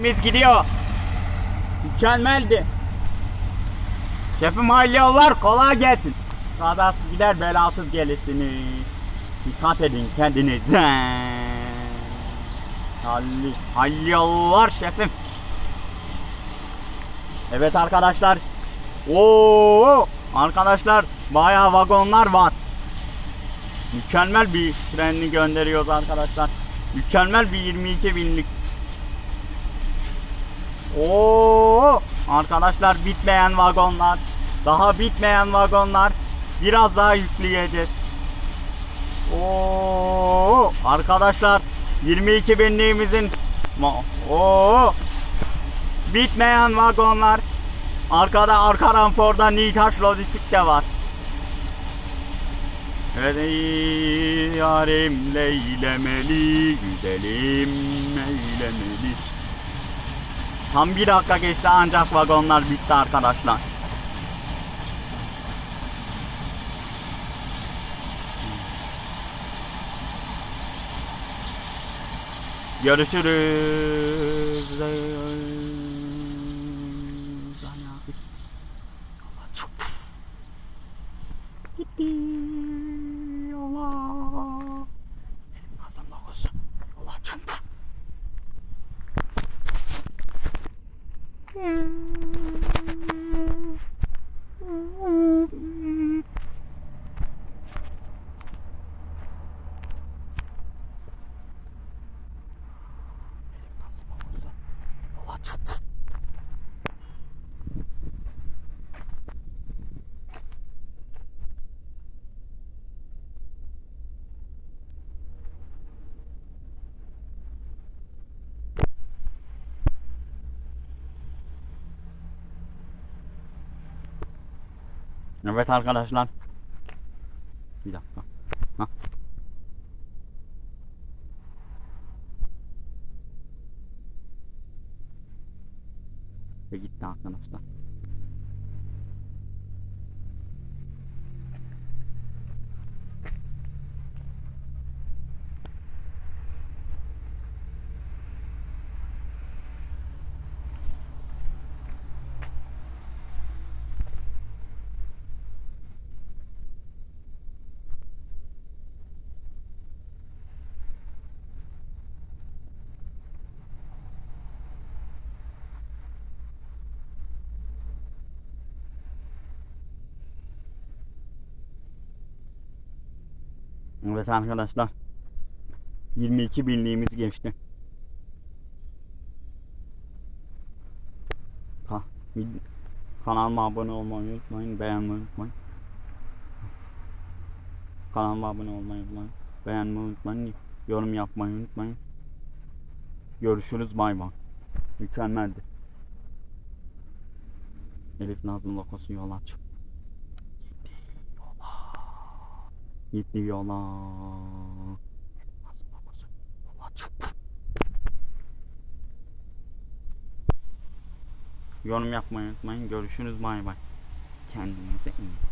Biz gidiyor. Mükemmeldi. Şefim hayırlı yollar kolay gelsin. Kazasız gider belasız gelirsiniz. Dikkat edin kendinize. Hayırlı, hayırlı yollar şefim. Evet arkadaşlar. Oo, arkadaşlar bayağı vagonlar var. Mükemmel bir trenini gönderiyoruz arkadaşlar. Mükemmel bir 22 binlik Oo, arkadaşlar bitmeyen vagonlar. Daha bitmeyen vagonlar. Biraz daha yükleyeceğiz. Oo, arkadaşlar 22 binliğimizin Oo, bitmeyen vagonlar. Arkada arka ramforda Nitaş Lojistik de var. Ey yarim leylemeli, güzelim eylemeli. Tam bir dakika geçti ancak vagonlar bitti arkadaşlar. Görüşürüz. Gitti. 喵 Evet arkadaşlar. Bir dakika. Ha. Ve gitti arkadaşlar. Evet arkadaşlar. 22 binliğimiz geçti. Ka Kanalıma abone olmayı unutmayın, beğenmeyi unutmayın. Kanalıma abone olmayı unutmayın, beğenmeyi unutmayın, yorum yapmayı unutmayın. Görüşürüz bay bay. Mükemmeldi. Elif Nazım lokosu yola çık. Gitti yola. Yola çık. Yorum yapmayı unutmayın. Görüşürüz bay bay. Kendinize iyi.